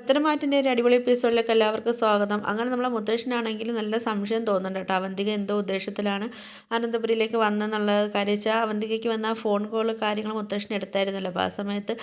പത്തനംമാറ്റിന്റെ ഒരു അടിപൊളി എപ്പിസോഡിലേക്ക് എല്ലാവർക്കും സ്വാഗതം. അങ്ങനെ നമ്മളെ മുത്തശ്ശനാണെങ്കിൽ നല്ല സംശയം തോന്നുന്നുണ്ട് കേട്ടോ. അവന്തിക എന്തോ ഉദ്ദേശത്തിലാണ് അനന്തപുരിയിലേക്ക് വന്നെന്നുള്ള കാര്യം വെച്ചാൽ അവന്തികയ്ക്ക് വന്ന ഫോൺ കോൾ കാര്യങ്ങൾ മുത്തശ്ശൻ എടുത്തായിരുന്നല്ലോ. അപ്പോൾ ആ സമയത്ത്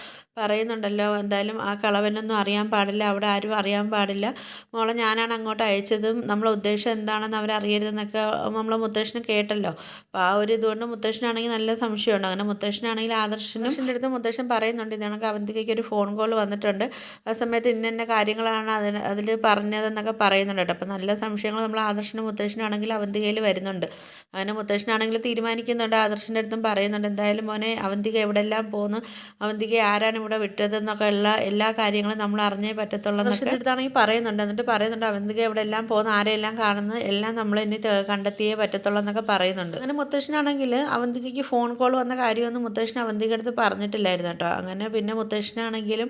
പറയുന്നുണ്ടല്ലോ എന്തായാലും ആ കളവനൊന്നും അറിയാൻ പാടില്ല അവിടെ ആരും അറിയാൻ പാടില്ല. മോളെ ഞാനാണ് അങ്ങോട്ട് അയച്ചതും നമ്മളെ ഉദ്ദേശം എന്താണെന്ന് അവരറിയരുതെന്നൊക്കെ നമ്മളെ മുത്തശ്ശന് കേട്ടല്ലോ. അപ്പോൾ ആ ഒരു ഇതുകൊണ്ട് മുത്തശ്ശനാണെങ്കിൽ നല്ല സംശയമുണ്ട്. അങ്ങനെ മുത്തശ്ശനാണെങ്കിൽ ആദർശനും അടുത്ത് മുത്തശ്ശൻ പറയുന്നുണ്ട് ഇതാണെങ്കിൽ അവന്തികയ്ക്ക് ഒരു ഫോൺ കോൾ വന്നിട്ടുണ്ട്. ആ സമയത്ത് ഇന്ന ഇന്ന കാര്യങ്ങളാണ് അതിന് അതിൽ പറഞ്ഞതെന്നൊക്കെ പറയുന്നുണ്ട് കേട്ടോ. അപ്പോൾ നല്ല സംശയങ്ങൾ നമ്മൾ ആദർശനും മുത്തശ്ശനാണെങ്കിൽ അവന്തികയിൽ വരുന്നുണ്ട്. അങ്ങനെ മുത്തശ്ശനാണെങ്കിൽ തീരുമാനിക്കുന്നുണ്ട്. ആദർശന്റെ അടുത്തും പറയുന്നുണ്ട്. എന്തായാലും മോനെ അവന്തിക എവിടെല്ലാം പോകുന്നു അവന്തിക ആരാണ് ഇവിടെ വിട്ടതെന്നൊക്കെ ഉള്ള എല്ലാ കാര്യങ്ങളും നമ്മൾ അറിഞ്ഞേ പറ്റത്തുള്ളൂ എന്നൊക്കെ അടുത്താണെങ്കിൽ പറയുന്നുണ്ട്. എന്നിട്ട് പറയുന്നുണ്ട് അവന്തിക എവിടെല്ലാം പോകുന്നു ആരെല്ലാം കാണുന്നു എല്ലാം നമ്മൾ ഇനി കണ്ടെത്തിയേ പറ്റത്തുള്ളൂ എന്നൊക്കെ പറയുന്നുണ്ട്. അങ്ങനെ മുത്തശ്ശനാണെങ്കിൽ അവന്തികയ്ക്ക് ഫോൺ കോൾ വന്ന കാര്യമൊന്നും മുത്തശ്ശൻ അവന്തിക അടുത്ത് പറഞ്ഞിട്ടില്ലായിരുന്നു കേട്ടോ. അങ്ങനെ പിന്നെ മുത്തശ്ശനാണെങ്കിലും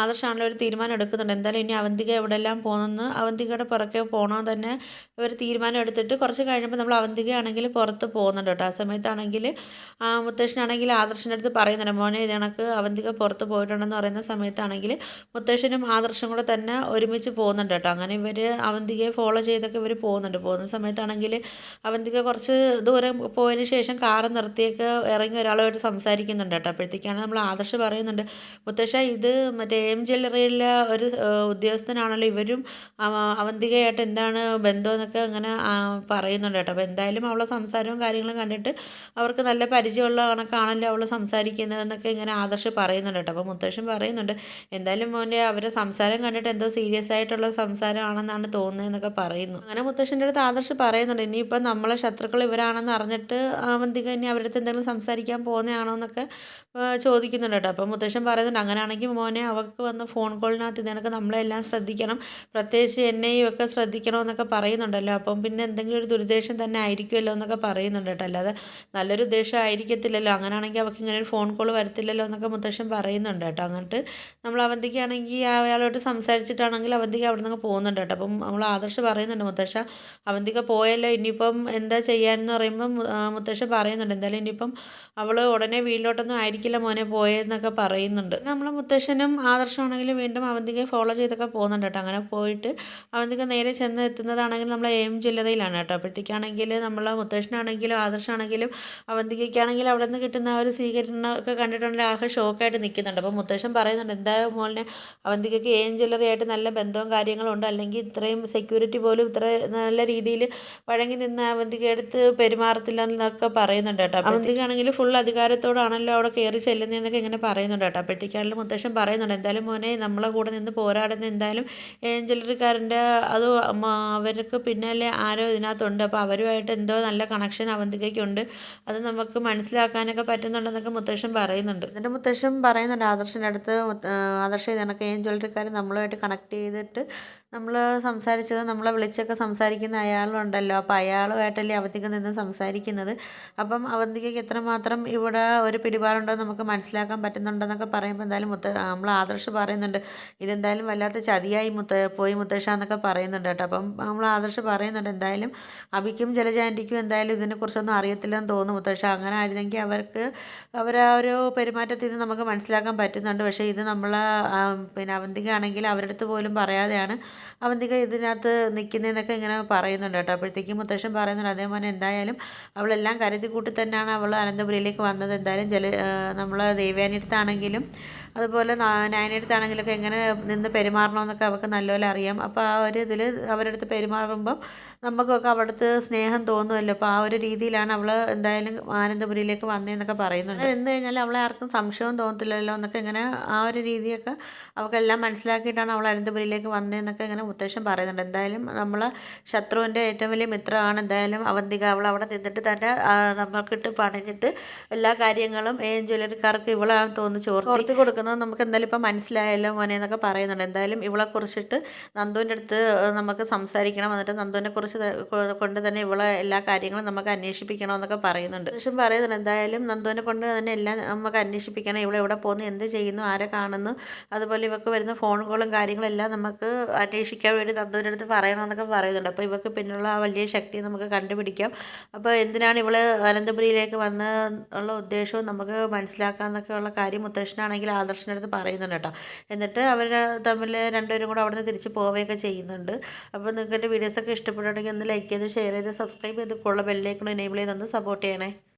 ആദർശാണല്ലോ ഒരു തീരുമാനം എടുക്കുന്നുണ്ട് എന്തായാലും ഇനി അവന്തിക എവിടെല്ലാം പോകുന്നെന്ന് അവന്തികയുടെ പുറകെ പോകണമെന്ന് തന്നെ ഇവർ തീരുമാനം എടുത്തിട്ട് കുറച്ച് കഴിയുമ്പോൾ നമ്മൾ അവന്തികയാണെങ്കിൽ പുറത്ത് പോകുന്നുണ്ട് കേട്ടോ. ആ സമയത്താണെങ്കിൽ മുത്തശ്ശനാണെങ്കിൽ ആദർശന്റെ അടുത്ത് പറയുന്നുണ്ട്. മോനെ ഇത് കണക്ക് അവന്തിക പുറത്ത് പോയിട്ടുണ്ടെന്ന് പറയുന്ന സമയത്താണെങ്കിൽ മുത്തശ്ശനും ആദർശനും കൂടെ തന്നെ ഒരുമിച്ച് പോകുന്നുണ്ട് കേട്ടോ. അങ്ങനെ ഇവർ അവന്തികയെ ഫോളോ ചെയ്തൊക്കെ ഇവർ പോകുന്നുണ്ട്. പോകുന്ന സമയത്താണെങ്കിൽ അവന്തിക കുറച്ച് ദൂരം പോയതിന് ശേഷം കാറ് നിർത്തിയൊക്കെ ഇറങ്ങി ഒരാളുമായിട്ട് സംസാരിക്കുന്നുണ്ട് കേട്ടോ. അപ്പോഴത്തേക്കാണ് നമ്മൾ ആദർശ് പറയുന്നുണ്ട് മുത്തശ്ശ ഇത് മറ്റേ എം ജ്വല്ലറിയിലെ ഒരു ഉദ്യോഗസ്ഥനാണല്ലോ ഇവരും അവന്തികയായിട്ട് എന്താണ് ബന്ധം എന്നൊക്കെ അങ്ങനെ പറയുന്നുണ്ട് കേട്ടോ. അപ്പോൾ എന്തായാലും അവളെ സംസാരവും കാര്യങ്ങളും കണ്ടിട്ട് അവർക്ക് നല്ല പരിചയമുള്ള കണക്കാണല്ലോ അവൾ സംസാരിക്കുന്നതെന്നൊക്കെ ഇങ്ങനെ ആദർശ് പറയുന്നുണ്ട് കേട്ടോ. അപ്പോൾ മുത്തശ്ശൻ പറയുന്നുണ്ട് എന്തായാലും മോന്റെ അവരെ സംസാരം കണ്ടിട്ട് എന്തോ സീരിയസ് ആയിട്ടുള്ള സംസാരമാണെന്നാണ് തോന്നുന്നതെന്നൊക്കെ പറയുന്നു. അങ്ങനെ മുത്തശ്ശന്റെ അടുത്ത് ആദർശ് പറയുന്നുണ്ട് ഇനിയിപ്പോൾ നമ്മളെ ശത്രുക്കൾ ഇവരാണെന്ന് അറിഞ്ഞിട്ട് അവന്തിക ഇനി അവരുടെ അടുത്ത് എന്തെങ്കിലും സംസാരിക്കാൻ പോകുന്നതാണോ? എന്നൊക്കെ ചോദിക്കുന്നുണ്ട് കേട്ടോ. അപ്പോൾ മുത്തശ്ശൻ പറയുന്നുണ്ട് അങ്ങനെയാണെങ്കിൽ മോനെ അവർക്ക് വന്ന ഫോൺ കോളിനകത്ത് ഇതേണക്ക് നമ്മളെല്ലാം ശ്രദ്ധിക്കണം. പ്രത്യേകിച്ച് എന്നെയും ഒക്കെ ശ്രദ്ധിക്കണം എന്നൊക്കെ പറയുന്നുണ്ടല്ലോ. അപ്പം പിന്നെ എന്തെങ്കിലും ഒരു ദുരുദ്ദേശം തന്നെ ആയിരിക്കുമല്ലോ എന്നൊക്കെ പറയുന്നുണ്ട് കേട്ടോ. അല്ലാതെ നല്ലൊരു ഉദ്ദേശം ആയിരിക്കത്തില്ലല്ലോ. അങ്ങനെയാണെങ്കിൽ അവർക്ക് ഇങ്ങനെ ഒരു ഫോൺ കോൾ വരത്തില്ലല്ലോ എന്നൊക്കെ മുത്തശ്ശൻ പറയുന്നുണ്ട് കേട്ടോ. അങ്ങോട്ട് നമ്മൾ അവന്തിക്കാണെങ്കിൽ അയാളോട്ട് സംസാരിച്ചിട്ടാണെങ്കിൽ അവന്തിക്ക് അവിടെ നിന്ന് പോകുന്നുണ്ട് കേട്ടോ. അപ്പം നമ്മൾ ആദർശ് പറയുന്നുണ്ട് മുത്തശ്ശ അവന്തിക പോയല്ലോ. ഇനിയിപ്പം എന്താ ചെയ്യാമെന്ന് പറയുമ്പം മുത്തശ്ശൻ പറയുന്നുണ്ട്. എന്തായാലും ഇനിയിപ്പം അവൾ ഉടനെ വീട്ടിലോട്ടൊന്നും ആയിരിക്കില്ല മോനെ പോയെന്നൊക്കെ പറയുന്നുണ്ട്. നമ്മൾ മുത്തശ്ശനും ആദർശമാണെങ്കിലും വീണ്ടും അവന്തികയെ ഫോളോ ചെയ്തൊക്കെ പോകുന്നുണ്ട് കേട്ടോ. അങ്ങനെ പോയിട്ട് അവന്തിക നേരെ ചെന്ന് എത്തുന്നതാണെങ്കിൽ നമ്മൾ എം ജ്വല്ലറിയിലാണ് കേട്ടോ. അപ്പോഴത്തേക്കാണെങ്കിൽ നമ്മൾ മുത്തശ്ശനാണെങ്കിലും ആദർശാണെങ്കിലും അവന്തികയ്ക്കാണെങ്കിലും അവിടെ നിന്ന് കിട്ടുന്ന ആ ഒരു സ്വീകരണം ഒക്കെ കണ്ടിട്ടുണ്ടെങ്കിൽ ആകെ ഷോക്കായിട്ട് നിൽക്കുന്നുണ്ട്. അപ്പോൾ മുത്തശ്ശൻ പറയുന്നുണ്ട് എന്താ മോനെ അവന്തികയ്ക്ക് എം ജ്വല്ലറി ആയിട്ട് നല്ല ബന്ധവും കാര്യങ്ങളും ഉണ്ട്. അല്ലെങ്കിൽ ഇത്രയും സെക്യൂരിറ്റി പോലും ഇത്ര നല്ല രീതിയിൽ വഴങ്ങി നിന്ന് അവന്തിക എടുത്ത് പെരുമാറത്തില്ല എന്നൊക്കെ പറയുന്നുണ്ട് കേട്ടോ. അവന്തികാണെങ്കിൽ ഫുൾ അധികാരത്തോടാണല്ലോ അവിടെ കയറി ചെല്ലുന്നതെന്നൊക്കെ ഇങ്ങനെ പറയുന്നുണ്ട് കേട്ടോ. അപ്പോഴത്തേക്കാണെങ്കിലും മുത്തശ്ശൻ പറയുന്നുണ്ട് എന്തായാലും മോനെ നമ്മളെ കൂടെ നിന്ന് പോരാടുന്ന എന്തായാലും ഏഞ്ചലറിക്കാരന്റെ അത് അവർക്ക് പിന്നാലെ ആരോ ഇതിനകത്തുണ്ട്. അപ്പോൾ അവരുമായിട്ട് എന്തോ നല്ല കണക്ഷൻ അവന്തികയ്ക്കുണ്ട്. അത് നമുക്ക് മനസ്സിലാക്കാനൊക്കെ പറ്റുന്നുണ്ടെന്നൊക്കെ മുത്തശ്ശൻ പറയുന്നുണ്ട്. എന്നിട്ട് മുത്തശ്ശൻ പറയുന്നുണ്ട് ആദർശന്റെ അടുത്ത് ആദർശ ഇതണക്ക് ഏഞ്ചലറിക്കാർ നമ്മളുമായിട്ട് കണക്ട് ചെയ്തിട്ട് നമ്മൾ സംസാരിച്ചത് നമ്മളെ വിളിച്ചൊക്കെ സംസാരിക്കുന്ന അയാളുണ്ടല്ലോ. അപ്പോൾ അയാളുമായിട്ടല്ലേ അവന്തിക നിന്ന് സംസാരിക്കുന്നത്. അപ്പം അവന്തികയ്ക്ക് എത്രമാത്രം ഇവിടെ ഒരു പിടിപാടുണ്ടോ നമുക്ക് മനസ്സിലാക്കാൻ പറ്റുന്നുണ്ടെന്നൊക്കെ പറയുമ്പോൾ എന്തായാലും മുത്ത നമ്മൾ ആദർശ് പറയുന്നുണ്ട്. ഇതെന്തായാലും വല്ലാത്ത ചതിയായി മുത്ത പോയി മുത്തശ്ശ എന്നൊക്കെ പറയുന്നുണ്ട് കേട്ടോ. അപ്പം നമ്മൾ ആദർശ് പറയുന്നുണ്ട് എന്തായാലും അബിക്കും ജലജാന്റിക്കും എന്തായാലും ഇതിനെക്കുറിച്ചൊന്നും അറിയത്തില്ലെന്ന് തോന്നുന്നു മുത്തശ്ശ. അങ്ങനെ ആയിരുന്നെങ്കിൽ അവർക്ക് അവരെ ഒരു പെരുമാറ്റത്തിൽ നിന്ന് നമുക്ക് മനസ്സിലാക്കാൻ പറ്റുന്നുണ്ട്. പക്ഷേ ഇത് നമ്മൾ പിന്നെ അവന്തിക ആണെങ്കിൽ അവരുടെ അടുത്ത് പോലും പറയാതെയാണ് അവന്തിക ഇതിനകത്ത് നിൽക്കുന്നതെന്നൊക്കെ ഇങ്ങനെ പറയുന്നുണ്ട് കേട്ടോ. അപ്പോഴത്തേക്കും മുത്തശ്ശൻ പറയുന്നുണ്ട് അതേപോലെ എന്തായാലും അവളെല്ലാം കരുതി കൂട്ടി തന്നെയാണ് അവൾ അനന്തപുരിയിലേക്ക് വന്നത്. എന്തായാലും ജല നമ്മൾ ദേവയാനിയടുത്താണെങ്കിലും അതുപോലെ നായനടുത്താണെങ്കിലൊക്കെ എങ്ങനെ നിന്ന് പെരുമാറണമെന്നൊക്കെ അവർക്ക് നല്ലപോലെ അറിയാം. അപ്പോൾ ആ ഒരു ഇതിൽ അവരുടെ അടുത്ത് പെരുമാറുമ്പോൾ നമുക്കൊക്കെ അവിടുത്തെ സ്നേഹം തോന്നുമല്ലോ അപ്പോൾ ആ ഒരു രീതിയിലാണ് അവൾ എന്തായാലും ആനന്ദപുരിയിലേക്ക് വന്നതെന്നൊക്കെ പറയുന്നുണ്ട്. എന്ന് കഴിഞ്ഞാൽ അവളെ ആർക്കും സംശയവും തോന്നത്തില്ലല്ലോ എന്നൊക്കെ ഇങ്ങനെ ആ ഒരു രീതിയൊക്കെ അവൾക്കെല്ലാം മനസ്സിലാക്കിയിട്ടാണ് അവൾ അനന്തപുരിയിലേക്ക് വന്നതെന്നൊക്കെ ഇങ്ങനെ മുത്തശ്ശൻ പറയുന്നുണ്ട്. എന്തായാലും നമ്മൾ ശത്രുവിന്റെ ഏറ്റവും വലിയ മിത്രമാണ്. എന്തായാലും അവന്തിക അവൾ അവിടെ നിന്നിട്ട് തന്നെ നമ്മൾക്കിട്ട് പണിഞ്ഞിട്ട് എല്ലാ കാര്യങ്ങളും ഏ ജ്വല്ലറിക്കാർക്ക് ഇവളാണ് തോന്നുന്നു ചോർത്തി കൊടുക്കുന്നത് നമുക്ക് എന്തായാലും ഇപ്പം മനസ്സിലായല്ലോ മോനെ എന്നൊക്കെ പറയുന്നുണ്ട്. എന്തായാലും ഇവളെ കുറിച്ചിട്ട് നന്ദുവിന്റെ അടുത്ത് നമുക്ക് സംസാരിക്കണം. എന്നിട്ട് നന്ദുവിനെ കുറിച്ച് കൊണ്ട് തന്നെ ഇവളെ എല്ലാ കാര്യങ്ങളും നമുക്ക് അന്വേഷിപ്പിക്കണം എന്നൊക്കെ പറയുന്നുണ്ട്. പക്ഷെ പറയുന്നുണ്ട് എന്തായാലും നന്ദുവിനെ കൊണ്ട് തന്നെ എല്ലാം നമുക്ക് അന്വേഷിപ്പിക്കണം. ഇവിടെ എവിടെ പോകുന്നു എന്ത് ചെയ്യുന്നു ആരെ കാണുന്നു. അതുപോലെ ഇവർക്ക് വരുന്ന ഫോൺ കോളും കാര്യങ്ങളെല്ലാം നമുക്ക് അന്വേഷിക്കാൻ വേണ്ടി നന്ദുവിന്റെ അടുത്ത് പറയണമെന്നൊക്കെ പറയുന്നുണ്ട്. അപ്പോൾ ഇവർക്ക് പിന്നുള്ള ആ വലിയ ശക്തി നമുക്ക് കണ്ടുപിടിക്കാം. അപ്പോൾ എന്തിനാണ് ഇവൾ അനന്തപുരിയിലേക്ക് വന്ന ഉള്ള ഉദ്ദേശവും നമുക്ക് മനസ്സിലാക്കാമെന്നൊക്കെ ഉള്ള കാര്യം മുത്തശ്ശനാണെങ്കിൽ ആദർശിന്റെ അടുത്ത് പറയുന്നുണ്ട് കേട്ടോ. എന്നിട്ട് അവർ തമ്മിൽ രണ്ടുപേരും കൂടെ അവിടെ നിന്ന് തിരിച്ച് പോവുകയൊക്കെ ചെയ്യുന്നുണ്ട്. അപ്പോൾ നിങ്ങൾക്ക് എന്റെ വീഡിയോസൊക്കെ ഇഷ്ടപ്പെടുകയാണെങ്കിൽ ഒന്ന് ലൈക്ക് ചെയ്ത് ഷെയർ ചെയ്ത് സബ്സ്ക്രൈബ് ചെയ്ത് കൊള്ള ബെല്ലേക്കണം എനേബിൾ ചെയ്ത് ഒന്ന് സപ്പോർട്ട് ചെയ്യണേ.